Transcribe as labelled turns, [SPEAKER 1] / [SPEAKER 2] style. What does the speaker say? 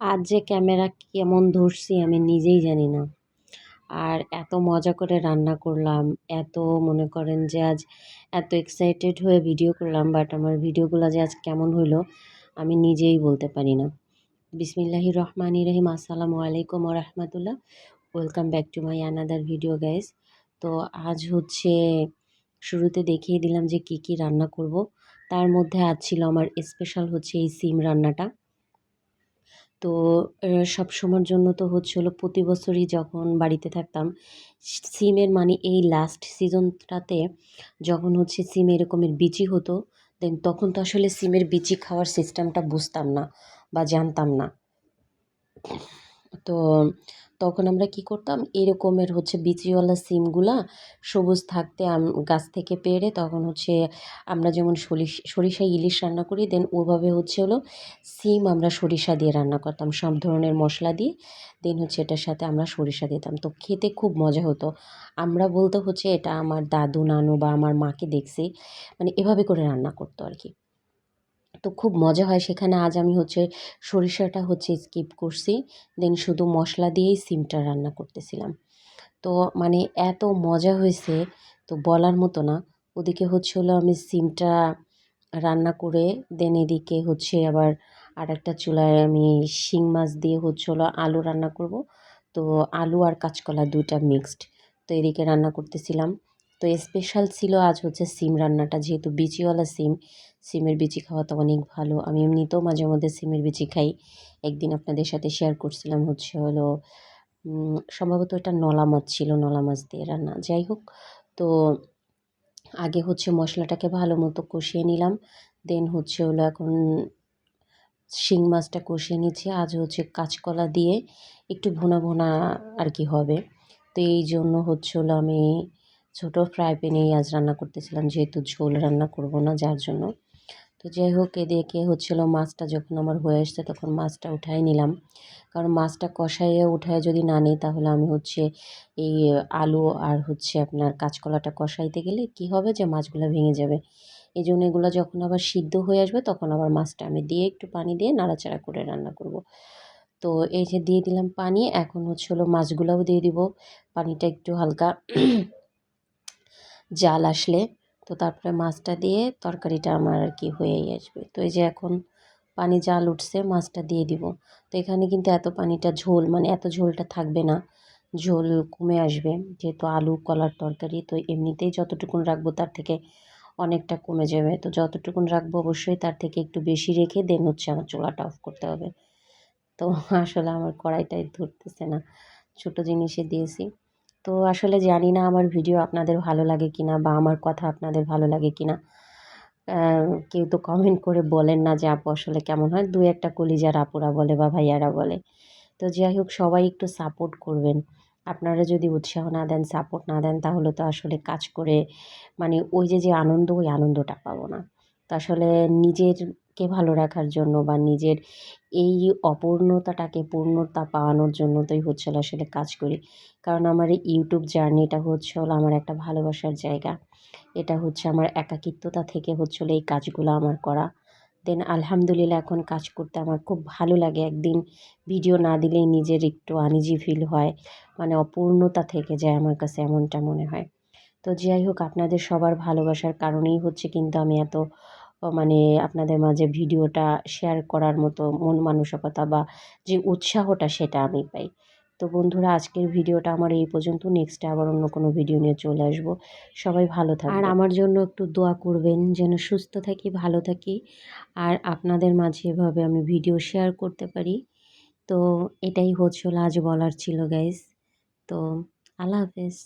[SPEAKER 1] আজ যে ক্যামেরা কেমন ধরছি আমি নিজেই জানি না। আর এত মজা করে রান্না করলাম, এত মনে করেন যে আজ এত এক্সাইটেড হয়ে ভিডিও করলাম বাট আমার ভিডিওগুলো যে আজ কেমন হইল আমি নিজেই বলতে পারি না। বিসমিল্লাহি রহমান রহিম, আসসালামু আলাইকুম রহমতুল্লাহ। Welcome back to my another video guys তো আজ হচ্ছে শুরুতে দেখিয়ে দিলাম যে কি কি রান্না করব। তার মধ্যে আজ ছিল আমার স্পেশাল হচ্ছে এই সিম রান্নাটা। তো সব সময়ের জন্য তো হচ্ছে হলো প্রতি বছরই যখন বাড়িতে থাকতাম সিমের মানে এই লাস্ট সিজনটাতে যখন হচ্ছে সিম এরকমের বিচি হতো দেন তখন তো আসলে সিমের বিচি খাওয়ার সিস্টেমটা বুঝতাম না বা জানতাম না। তো তখন আমরা কি করতাম? এরকমের হচ্ছে বিচিওয়ালা সিমগুলা সবুজ থাকতে গাছ থেকে পেড়ে তখন হচ্ছে আমরা যেমন সরিষা ইলিশ রান্না করি দেন ওভাবে হচ্ছে হলো সিম আমরা সরিষা দিয়ে রান্না করতাম, সব ধরনের মশলা দিয়ে। দেন হচ্ছে এটার সাথে আমরা সরিষা দিতাম। তো খেতে খুব মজা হতো। আমরা বলতে হচ্ছে এটা আমার দাদু, নানু বা আমার মাকে দেখছি মানে এভাবে করে রান্না করতো আর কি। তো খুব মজা হয়। সেখানে আজ আমি হচ্ছে সরিষাটা হচ্ছে স্কিপ করছি। দেন শুধু মশলা দিয়েই সিমটা রান্না করতেছিলাম। তো মানে এত মজা হয়েছে, তো বলার মতো না। ওদিকে হচ্ছে হলো আমি সিমটা রান্না করে দেন এদিকে হচ্ছে আবার আর একটা চুলায় আমি শিং মাছ দিয়ে হচ্ছে হলো আলু রান্না করব। তো আলু আর কাঁচকলা দুইটা মিক্সড তো এদিকে রান্না করতেছিলাম। তো স্পেশাল ছিল আজ হচ্ছে সিম রান্নাটা, যেহেতু বিচিওয়ালা সিম সিমের বিচি খাওয়া তো অনেক ভালো। আমি এমনিতেও মাঝে মধ্যে সিমের বিচি খাই। একদিন আপনাদের সাথে শেয়ার করছিলাম হচ্ছে হলো সম্ভবত এটা নলা মাছ ছিল, নলা মাছ দিয়ে রান্না। যাই হোক, তো আগে হচ্ছে মশলাটাকে ভালো মতো কষিয়ে নিলাম। দেন হচ্ছে হলো এখন শিং মাছটা কষিয়ে নিচ্ছি। আজ হচ্ছে কাঁচকলা দিয়ে একটু ভোনা ভোনা আর কি হবে। তো এই জন্য হচ্ছে হলো আমি ছোটো ফ্রাই প্যানেই আজ রান্না করতেছিলাম। যেহেতু ঝোল রান্না করব না, যার জন্য। তো যাই হোক, এ এদিকে হচ্ছিল, মাছটা যখন আমার হয়ে আসছে তখন মাছটা উঠাই নিলাম। কারণ মাছটা কষাইয়ে উঠায় যদি না নিই তাহলে আমি হচ্ছে এই আলু আর হচ্ছে আপনার কাঁচকলাটা কষাইতে গেলে কি হবে যে মাছগুলো ভেঙে যাবে। এই জন্য এগুলো যখন আবার সিদ্ধ হয়ে আসবে তখন আবার মাছটা আমি দিয়ে একটু পানি দিয়ে নাড়াচাড়া করে রান্না করব। তো এই যে দিয়ে দিলাম পানি, এখন হচ্ছে হলো মাছগুলোও দিয়ে দিব। পানিটা একটু হালকা জাল আসলে। তো তারপরে মাছটা দিয়ে তরকারিটা আমার আর কি হয়েই আসবে। তো এই যে এখন পানি জাল উঠছে, মাছটা দিয়ে দিব। তো এখানে কিন্তু এত পানিটা ঝোল মানে এত ঝোলটা থাকবে না। ঝোল কমে আসবে, যেহেতু আলু, কলার তরকারি, তো এমনিতেই যতটুকুন রাখব তার থেকে অনেকটা কমে যাবে। তো যতটুকুন রাখব অবশ্যই তার থেকে একটু বেশি রেখে দেন হচ্ছে আমার চুলাটা অফ করতে হবে। তো আসলে আমার কড়াইটাই ধরতেছে না। ছোটো জিনিসে দিয়েছি। তো আসলে জানি না আমার ভিডিও আপনাদের ভালো লাগে কি না বা আমার কথা আপনাদের ভালো লাগে কি না কেউ তো কমেন্ট করে বলেন না যে আপু আসলে কেমন হয়। দু একটা কলিজার আপুরা বলে বা ভাইয়ারা বলে। তো যাই হোক, সবাই একটু সাপোর্ট করবেন। আপনারা যদি উৎসাহ না দেন সাপোর্ট না দেন, তাহলে তো আসলে কাজ করে মানে ওই যে যে আনন্দ, ওই আনন্দটা পাবো না। তো আসলে নিজেরকে ভালো রাখার জন্য বা নিজের এই অপূর্ণতাটাকে, পূর্ণতা পাওয়ানোর জন্য তোই হচ্ছে আসলে কাজ করি। কারণ আমার এই ইউটিউব জার্নিটা হচ্ছে হলো আমার একটা ভালোবাসার জায়গা। এটা হচ্ছে আমার একাকিত্বতা থেকে হচ্ছিল এই কাজগুলো আমার করা। দেন আলহামদুলিল্লাহ এখন কাজ করতে আমার খুব ভালো লাগে। একদিন ভিডিও না দিলেই নিজের একটু আনিজি ফিল হয়। মানে অপূর্ণতা থেকে যায় আমার কাছে এমনটা মনে হয়। তো যাই হোক, আপনাদের সবার ভালোবাসার কারণেই হচ্ছে কিন্তু আমি এত মানে আপনাদের মাঝে ভিডিওটা শেয়ার করার মতো মন মানসিকতা বা যে উৎসাহটা সেটা আমি পাই। তো বন্ধুরা, আজকের ভিডিওটা আমার এই পর্যন্ত। নেক্সটে আবার অন্য কোনো ভিডিও নিয়ে চলে আসব। সবাই ভালো থাকে আর আমার জন্য একটু দোয়া করবেন, যেন সুস্থ থাকি, ভালো থাকি। আর আপনাদের মাঝে এভাবে আমি ভিডিও শেয়ার করতে পারি। তো এটাই হচ্ছিল, আজ বলার ছিল গাইজ তো আল্লাহ হাফেজ।